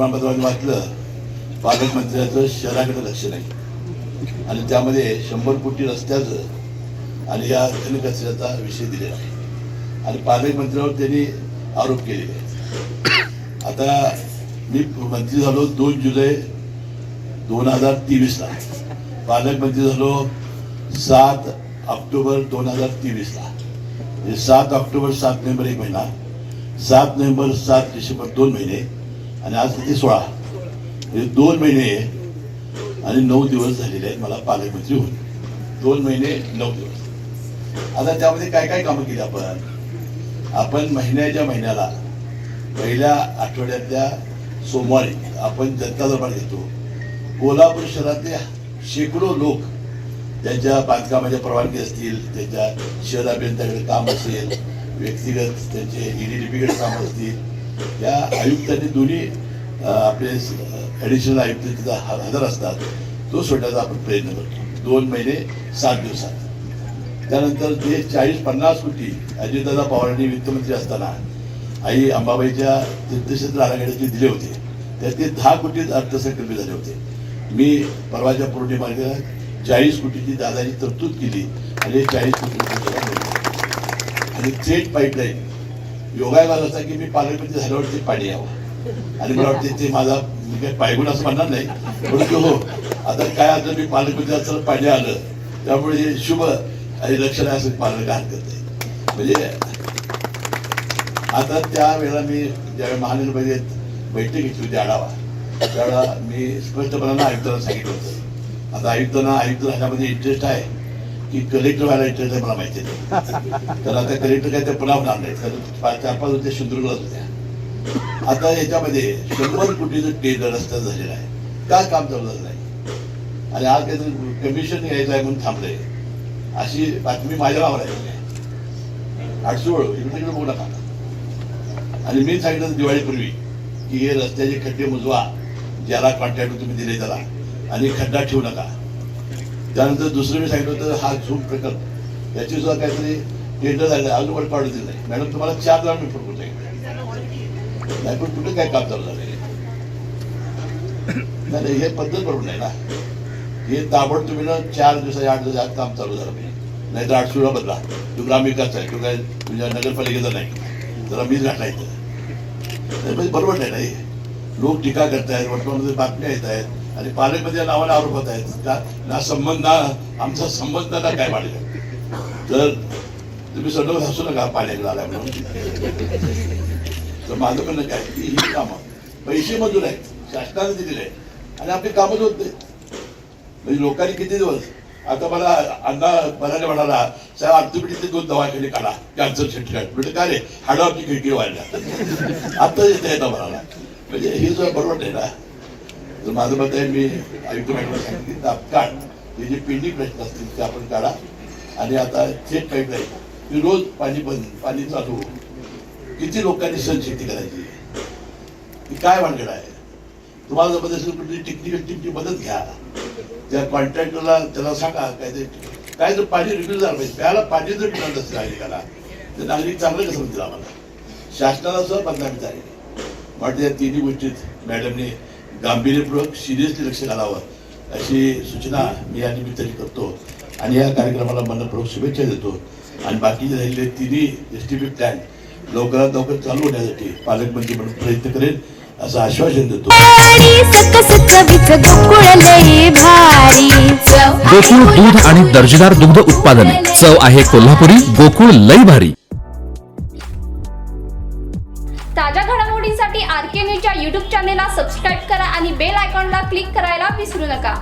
वर्तमानपत्रामध्ये वाचलं पालकमंत्र्याचं शहराकडे लक्ष नाही. आणि त्यामध्ये शंभर कोटी रस्त्याचं आणि या घनकचऱ्याचा विषय दिलेला आहे. आणि पालकमंत्र्यावर त्यांनी आरोप केलेले आहेत. आता मी मंत्री झालो दोन जुलै दोन हजार तेवीसला. पालकमंत्री झालो सात ऑक्टोबर दोन हजार तेवीसला. म्हणजे सात ऑक्टोबर सात नोव्हेंबर एक महिना सात नोव्हेंबर सात डिसेंबर दोन महिने आणि आज किती सोळा? म्हणजे दोन महिने आणि नऊ दिवस झालेले आहेत मला पालकमंत्री होऊन दोन महिने नऊ दिवस. आता त्यामध्ये काय काय कामं केली आपण? आपण महिन्याच्या महिन्याला पहिल्या आठवड्यातल्या सोमवारी आपण जनता दरबार घेतो. कोल्हापूर शहरातले शेकडो लोक त्यांच्या बांधकामाच्या परवानगी असतील त्यांच्या शहर अभियंत्याकडे काम असेल व्यक्तिगत त्यांचे ईडीडीपीकडे काम असतील या आयुक्तांनी दोन्ही आपले ॲडिशनल आयुक्त तिथं हजर असतात. तो सोडण्याचा आपण प्रयत्न करतो. दोन महिने सात दिवसात. त्यानंतर ते चाळीस पन्नास कोटी अजितदादा पवारांनी वित्तमंत्री असताना आई अंबाबाईच्या तीर्थक्षेत्र आराखड्याचे दिले होते. त्यात ते दहा कोटी अर्थसंकल्पित झाले होते. मी परवाच्या पौर्णिमेला चाळीस कोटीची दादाची तरतूद केली आणि चाळीस कोटी आणि थेट पाईपलाईन योगायोगाला असा की मी पालकमंत्री झाल्यावरती पाणी यावं. आणि मला वाटते ते माझा मी काही पायगुण असं म्हणणार नाही परंतु हो. आता काय आता मी पालकमंत्री असताना पाणी आलं त्यामुळे हे शुभ आणि लक्षण नाही असं पालक हरकत नाही म्हणजे आता त्या वेळेला मी ज्यावेळी महानगरपालिकेत बैठक घेतली होती आढावा त्यावेळेला मी स्पष्टपणानं आयुक्तांना सांगितलं होतं. आता आयुक्तांना आयुक्त ह्याच्यामध्ये इंटरेस्ट आहे. की कलेक्टर व्हायला इंटरेस्ट आहे मला माहिती नाही. तर आता कलेक्टर काय ते पुन्हा होणार नाही कारण पाच चार पाच होते सिंधुदुर्गलाच होत्या आता याच्यामध्ये शंभर कोटीचं टेंडर रस्त्यात झालेलं आहे. का काम चालू नाही? आणि आज काहीतरी कमिशन यायचं आहे म्हणून थांबलंय. अशी बातमी माझ्या नावावर आहे आठसोळ इकडे तिकडे बघू नका आणि मी सांगितलं दिवाळीपूर्वी की हे रस्त्याचे खड्डे मुजवा. ज्याला कॉन्ट्रॅक्ट तुम्ही दिले त्याला. आणि खड्डा ठेवू नका. त्यानंतर दुसरं मी सांगितलं होतं हा झूम प्रकल्प. याची सुद्धा काहीतरी टेंडर झालं अजून पण काढू दिलं मॅडम तुम्हाला चार जण मी फोन सांगितलं नाही पण कुठे काय काम चालू झालं नाही नाही, हे पद्धत बरोबर नाही ना. हे ताबड तुम्ही ना चार दिवसाच्या आठ दिवसात काम चालू झालं पाहिजे. नाहीतर आठशेला बदला तू ग्रामविकास आहे तू काय तुझ्या नगरपालिकेचा नाही. जरा मीच घालायचं बरोबर नाही ना हे. लोक टीका करतायत वर्तमानमध्ये बातम्या येत आहेत आणि पालकमध्ये नावाने आरोप होत आहेत. ना संबंध ना आमचा संबंध ना काय वाढले तर तुम्ही सडव हसू नका पाण्याकडे आला म्हणून. तर माझं म्हणणं काय की ही कामं पैसे मजूर आहेत शासनाने दिलेले आहेत. आणि आपली कामच होत नाही म्हणजे लोकांनी किती दिवस आता मला अण्णा बऱ्याने म्हणाला साहेब ऑर्थोपेडिकचे दोन दवाखाने काढा कॅन्सर सेंटर म्हणजे काय रे? हाडावरची खिडकी वाढल्या. आता येते येता म्हणाला म्हणजे हे सुद्धा बरोबर नाही ना तर माझं मत आहे मी आयुक्त मॅडमला सांगितलं तात्काळ हे जे पेंडिंग प्रश्न असतील ते आपण काढा. आणि आता थेट पाईपलाईन की रोज पाणी बंद पाणी चालू. किती लोकांनी सण शेती करायची? ती काय भानगड आहे? तुम्हाला जर कुठली टेक्निकल टीमची मदत घ्या. त्या कॉन्ट्रॅक्टरला त्याला सांगा काय ते काय जर पाणी रिफ्यूज झालं पाहिजे प्यायला पाणी जर मिळत असेल नागरिकाला तर नागरिक चांगलं कसं म्हणतील आम्हाला? शासनाला सुद्धा बदनामी झाली वाटते या तिन्ही गोष्टीत मॅडमने गांभीर्यपूर्वक सिरियसली लक्ष घालावं अशी सूचना मी या निमित्ताने करतो. आणि या कार्यक्रमाला मनपूर्वक शुभेच्छा देतो. आणि बाकीचे राहिलेले तिन्ही एस टी पी प्लॅन लवकरात लवकर चालू होण्यासाठी पालकमंत्री म्हणून प्रयत्न करेल असं आश्वासन देतो. गोकुळ दूध आणि दर्जेदार दुग्ध उत्पादने. चव आहे कोल्हापुरी गोकुळ लई भारी. घडामोडींसाठी आर के न्यूजच्या यूट्यूब चॅनेलला सबस्क्राईब करा आणि बेल आयकॉनला क्लिक करायला विसरू नका.